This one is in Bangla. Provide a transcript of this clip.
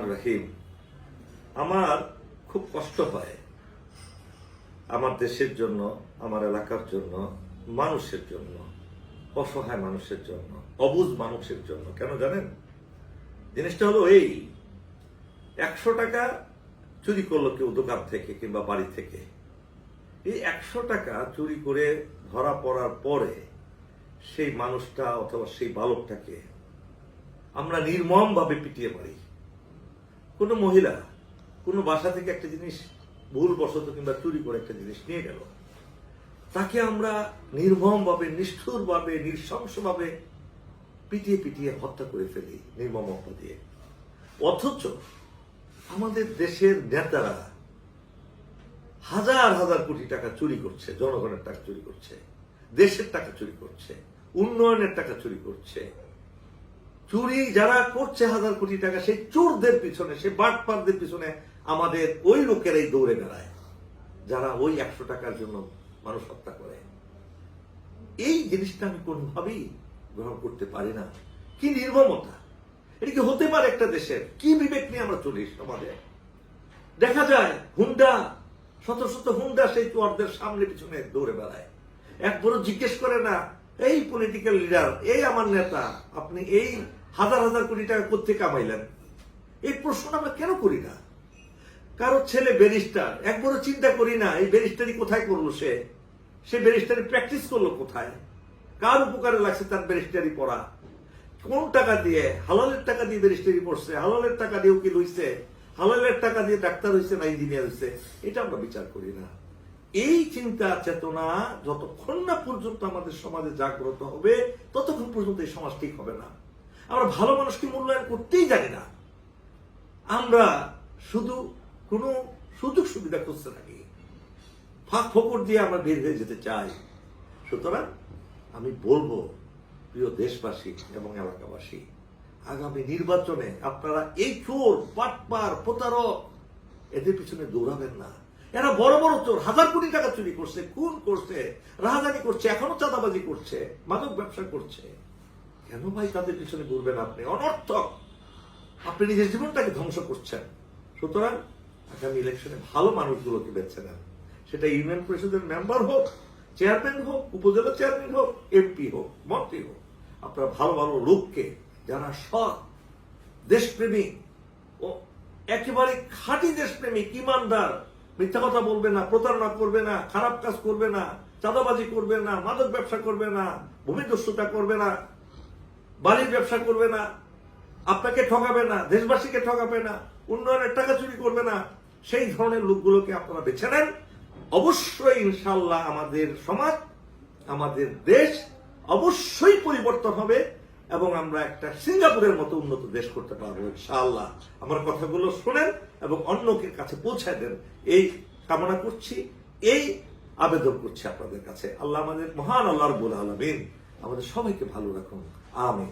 রহিম, আমার খুব কষ্ট হয় আমার দেশের জন্য, আমার এলাকার জন্য, মানুষের জন্য, অসহায় মানুষের জন্য, অবুজ মানুষের জন্য। কেন জানেন? জিনিসটা হলো এই, একশো টাকা চুরি করল কেউ দোকান থেকে কিংবা বাড়ি থেকে। এই একশো টাকা চুরি করে ধরা পড়ার পরে সেই মানুষটা অথবা সেই বালকটাকে আমরা নির্মম ভাবে পিটিয়ে মারি। কোনো মহিলা কোনো বাসা থেকে একটা জিনিস ভুল বশত কিংবা চুরি করে একটা জিনিস নিয়ে গেল। তাকে আমরা নির্মমভাবে, নিষ্ঠুরভাবে, নৃশংসভাবে পিটিয়ে পিটিয়ে হত্যা করে ফেলি নির্মমতা দিয়ে। অথচ আমাদের দেশের নেতারা হাজার হাজার কোটি টাকা চুরি করছে, জনগণের টাকা চুরি করছে, দেশের টাকা চুরি করছে, উন্নয়নের টাকা চুরি করছে। চুরি যারা করছে হাজার কোটি টাকা, সেই চোরদের পিছনে, সেই বাটপারদের পিছনে আমাদের ওই লোকেরাই দৌড়ে বেড়ায়, যারা ওই একশো টাকার জন্য মানুষ হত্যা করে। এই জিনিসটা আমি কোনোভাবেই গ্রহণ করতে পারি না। কি নির্মমতা! এটা কি হতে পারে একটা দেশের? কি বিবেক নিয়ে আমরা চলি সমাজে? দেখা যায়, হুন্ডা, শত শত হুন্ডা সেই চোরদের সামনে পিছনে দৌড়ে বেড়ায়। একবারও জিজ্ঞেস করে না এই পলিটিক্যাল লিডার এই আমার নেতা, আপনি এই হাজার হাজার কোটি টাকা কোথেকে কামাইলেন? এই প্রশ্ন আমরা কেন করি না? কারও ছেলে ব্যারিস্টার একবারও চিন্তা করি না, এই ব্যারিস্টারি কোথায় করল সে? সে ব্যারিস্টারি প্র্যাকটিস করল কোথায়? কার উপকারে লাগছে তার ব্যারিস্টারি পড়া? কোন টাকা দিয়ে, হালালের টাকা দিয়ে ব্যারিস্টারি পড়ছে? হালালের টাকা দিয়ে উকিল হইছে হালালের টাকা দিয়ে ডাক্তার হইছে না ইঞ্জিনিয়ার হইছে? এটা আমরা বিচার করি না। এই চিন্তা চেতনা যতক্ষণ না পর্যন্ত আমাদের সমাজে জাগ্রত হবে, ততক্ষণ পর্যন্ত এই সমাজ ঠিক হবে না। আমরা ভালো মানুষকে মূল্যায়ন করতেই জানি না। আমরা শুধু কোনো সুযোগ সুবিধা খুঁজতে থাকি। ফাঁক ফকর দিয়ে আমরা বের হয়ে যেতে চাই। সুতরাং আমি বলব, প্রিয় দেশবাসী এবং এলাকাবাসী, আগামী নির্বাচনে আপনারা এই চোর পাটপার প্রতারক, এদের পিছনে দৌড়াবেন না। এরা বড় বড় চোর, হাজার কোটি টাকা চুরি করছে, খুন করছে, রাহাজানি করছে, এখনও চাঁদাবাজি করছে, মাদক ব্যবসা করছে। কেন ভাই তাদের পিছনে ঘুরবেন আপনি? অনর্থক। আপনি নিজের জীবনটাকে ধ্বংস করছেন। সুতরাং আগামী ইলেকশনে ভালো মানুষগুলোকে বেছে নেন। সেটা ইউনিয়ন পরিষদের মেম্বার হোক চেয়ারম্যান হোক, উপজেলা চেয়ারম্যান হোক এমপি হোক, মন্ত্রী হোক, আপনারা ভালো ভালো লোককে যারা সৎ দেশপ্রেমিক ও একেবারে খাঁটি দেশপ্রেমিক, ইমানদার মিথ্যা কথা বলবে না, প্রতারণা করবে না, খারাপ কাজ করবে না, চাঁদাবাজি করবে না, মাদক ব্যবসা করবে না, ভূমিদস্যুতা করবে না বাড়ির ব্যবসা করবে না, আপনাকে ঠকাবে না, দেশবাসীকে ঠকাবে না, উন্নয়নের টাকা চুরি করবে না, সেই ধরনের লোকগুলোকে আপনারা বেছে নেন। অবশ্যই ইনশাল্লাহ আমাদের সমাজ, আমাদের দেশ অবশ্যই পরিবর্তন হবে। এবং আমরা একটা সিঙ্গাপুরের মতো উন্নত দেশ করতে পারব, ইনশাআল্লাহ। আমার কথাগুলো শোনেন এবং অন্যকে কাছে পৌঁছায় দেন। এই কামনা করছি, এই আবেদন করছি আপনাদের কাছে। আল্লাহ আমাদের মহান আল্লাহ রবুল আলমিন আমাদের সবাইকে ভালো রাখুন। আমিন।